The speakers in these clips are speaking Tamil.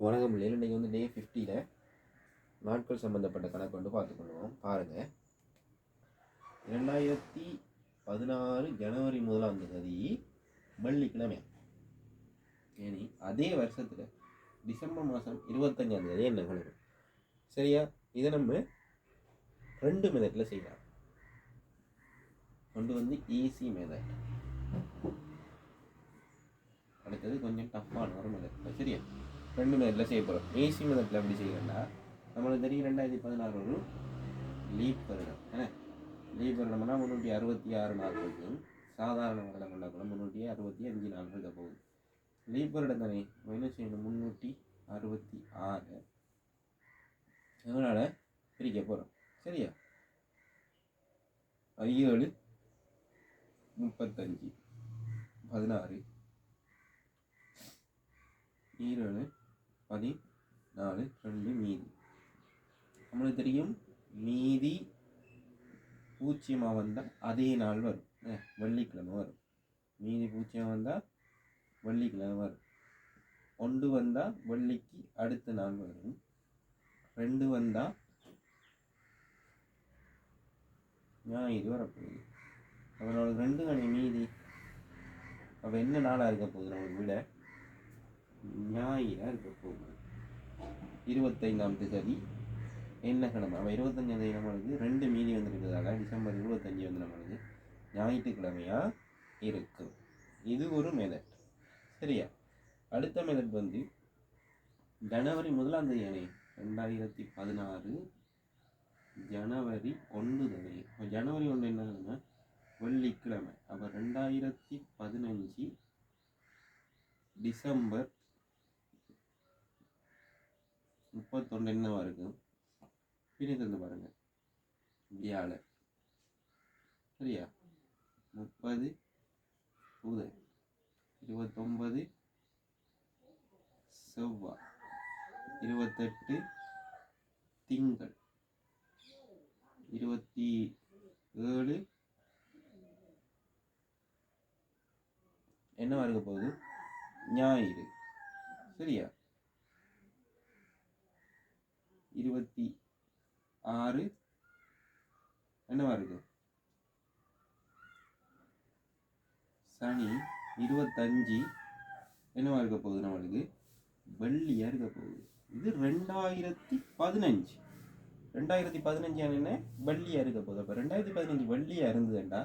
வணக்கம் பிள்ளைகள் இன்றைக்கி வந்து டே ஃபிஃப்டியில் நாட்கள் சம்மந்தப்பட்ட கணக்கு வந்து பார்த்துக்கொள்வோம். பாருங்கள் ரெண்டாயிரத்தி பதினாறு ஜனவரி முதலாம் தேதி வெள்ளிக்கிழமை. ஏனி அதே வருஷத்தில் டிசம்பர் மாதம் இருபத்தஞ்சாம் தேதி என்ன கணக்கு சரியா? இதை நம்ம ரெண்டு மெதட்டில் செய்யலாம். கொண்டு வந்து ஈஸி மெதட் அடுத்தது கொஞ்சம் டஃப்பான ஒரு மெதட் சரியா? ரெண்டு மெதட்டில் செய்ய போகிறோம் ஏசி மெதட்டில் எப்படி செய்யறோம்னா நம்மளுக்கு தெரியும் ரெண்டாயிரத்தி பதினாறு ஒரு லீப் வருடம் என்ன? லீப் வருடம்னா முந்நூற்றி அறுபத்தி ஆறு நாள் இருக்கும் சாதாரண வருடம் கூட முந்நூற்றி அறுபத்தி அஞ்சு நாள் இருக்க போகுது. லீப் வருடம் தானே? என்ன செய்யணும்? முந்நூற்றி அறுபத்தி ஆறு. அதனால் பிரிக்க போகிறோம் சரியா? ஏழு முப்பத்தஞ்சு. பதினாறு. ஈரோடு பதினாலு ரெண்டு மீதி. நம்மளுக்கு தெரியும் மீதி பூச்சியமாக வந்தால் அதே நாள் வரும். வெள்ளிக்கிழமை வரும். மீதி பூச்சியமாக வந்தால் வெள்ளிக்கிழமை வரும். ஒன்று வந்தால் வெள்ளிக்கு அடுத்த நாள் வரும். ரெண்டு வந்தால் ஞாயிறு வரப்போகுது. அவனோட ரெண்டு கணி மீதி? அப்போ என்ன நாளாக இருக்க போகுது நம்மளுக்கு விட? ஞாயிறாக இருக்க போகுது இருபத்தைந்தாம் தேதி என்ன கிழமை? அவன் இருபத்தஞ்சாம் தேதி நம்மளுக்கு ரெண்டு மீதி வந்துருக்கிறதால டிசம்பர் இருபத்தஞ்சி வந்து நம்மளுக்கு ஞாயிற்றுக்கிழமையாக இருக்கும் இது ஒரு மெதட் சரியா? அடுத்த மெதட் வந்து ஜனவரி முதலாம் தேதி ரெண்டாயிரத்தி பதினாறு ஜனவரி ஒன்று தேதி. இப்போ ஜனவரி ஒன்று என்னன்னா வெள்ளிக்கிழமை. அப்போ ரெண்டாயிரத்தி பதினஞ்சு டிசம்பர் முப்பத்தொன்று என்னவா இருக்கும் பிரித்திருந்து பாருங்க. வியாழ சரியா? முப்பது புதன் இருபத்தொன்பது செவ்வாய் இருபத்தெட்டு திங்கள். இருபத்தி ஏழு என்னவா இருக்க போகுது? ஞாயிறு. சரியா? இருபத்தி ஆறு. என்னவா இருக்கு? சனி இருபத்தஞ்சு. என்னவா இருக்க போகுது நம்மளுக்கு? வெள்ளியா இருக்க போகுது. இது ரெண்டாயிரத்தி பதினஞ்சு. ரெண்டாயிரத்தி பதினஞ்சு என்ன? வெள்ளியா இருக்க போகுது. அப்போ ரெண்டாயிரத்தி பதினஞ்சு வெள்ளியா இருந்ததுண்டா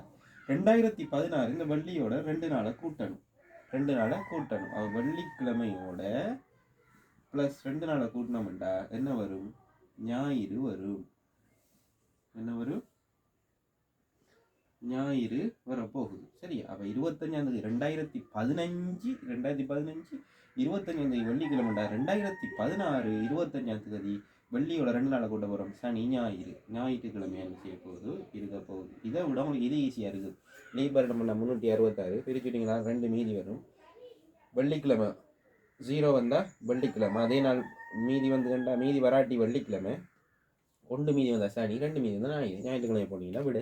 ரெண்டாயிரத்தி பதினாறு இந்த வெள்ளியோட ரெண்டு நாளை கூட்டணும். ரெண்டு நாளை கூட்டணும். அவ வெள்ளிக்கிழமையோட ப்ளஸ் ரெண்டு நாளை கூட்டினோம்டா என்ன வரும்? ஞாயிறு வரும். என்ன வரும்? ஞாயிறு வரப்போகுது. சரியா? அப்போ இருபத்தஞ்சாந்தேதி ரெண்டாயிரத்தி பதினஞ்சு ரெண்டாயிரத்தி பதினஞ்சு இருபத்தஞ்சாந்தேதி வெள்ளிக்கிழமைடா. ரெண்டாயிரத்தி பதினாறு இருபத்தஞ்சாந்தேதி வெள்ளியோட ரெண்டு நாளை கொண்டு போகிறோம் சனி ஞாயிறு. ஞாயிற்றுக்கிழமை என்ன செய்ய போகுது? இருக்க போகுது. இதை விட உங்களுக்கு இது ஈஸியாக இருக்குது. லேபர் நம்ம முந்நூற்றி அறுபத்தாறு பிரிச்சுட்டிங்கன்னா ரெண்டு மீதி வரும். வெள்ளிக்கிழமை ஜீரோ வந்தால் வெள்ளிக்கிழமை. அதே நாள் மீதி வந்து கண்டா மீதி வராட்டி வெள்ளிக்கிழமை. ஒன்று மீதி வந்தால் சனி ரெண்டு மீதி வந்தால் ஞாயிறு. ஞாயிற்றுக்கிழமை போனீங்கன்னா விட.